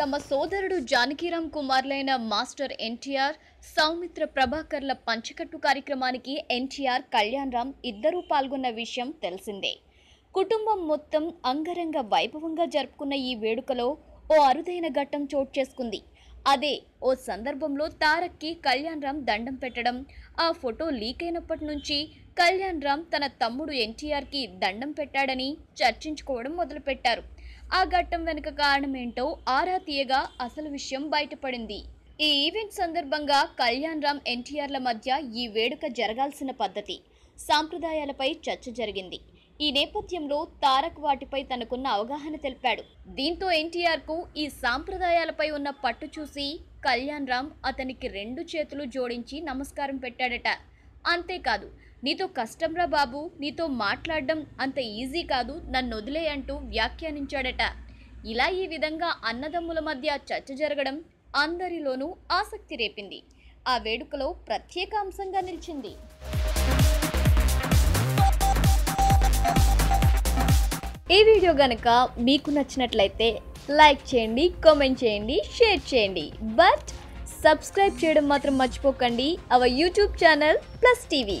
తమ సోదరుడు జానకీరామ్ కుమార్లైన మాస్టర్ ఎన్టీఆర్ సౌమిత్ర ప్రభాకర్ల పంచకట్టు కార్యక్రమానికి ఎన్టీఆర్ కళ్యాణ్ రామ్ ఇద్దరూ పాల్గొన్న విషయం తెలిసిందే. కుటుంబం మొత్తం అంగరంగ వైభవంగా జరుపుకున్న ఈ వేడుకలో ఓ అరుదైన ఘట్టం చోటు చేసుకుంది. అదే ఓ సందర్భంలో తారక్కి కళ్యాణ్ రామ్ దండం పెట్టడం ఆ ఫోటో లీక్ అయినప్పటి నుంచి కళ్యాణ్ రామ్ తన తమ్ముడు ఎన్టీఆర్కి దండం పెట్టాడని చర్చించుకోవడం మొదలుపెట్టారు. ఆ ఘట్టం వెనుక కారణమేంటో ఆరా తీయగా అసలు విషయం బయటపడింది. ఈ ఈవెంట్ సందర్భంగా కళ్యాణ్ రామ్ ఎన్టీఆర్ల మధ్య ఈ వేడుక జరగాల్సిన పద్ధతి సాంప్రదాయాలపై చర్చ జరిగింది. ఈ నేపథ్యంలో తారక్ వాటిపై తనకున్న అవగాహన తెలిపాడు. దీంతో ఎన్టీఆర్కు ఈ సాంప్రదాయాలపై ఉన్న పట్టు చూసి కళ్యాణ్ రామ్ అతనికి రెండు చేతులు జోడించి నమస్కారం పెట్టాడట. అంతేకాదు నీతో కష్టంరా బాబు నీతో మాట్లాడడం అంత ఈజీ కాదు నన్ను వదిలే అంటూ వ్యాఖ్యానించాడట. ఇలా ఈ విధంగా అన్నదమ్ముల మధ్య చర్చ జరగడం అందరిలోనూ ఆసక్తి రేపింది. ఆ వేడుకలో ప్రత్యేక అంశంగా నిలిచింది. ఈ వీడియో కనుక మీకు నచ్చినట్లయితే లైక్ చేయండి కామెంట్ చేయండి షేర్ చేయండి. బట్ సబ్స్క్రైబ్ చేయడం మాత్రం మర్చిపోకండి. Our YouTube channel plus TV.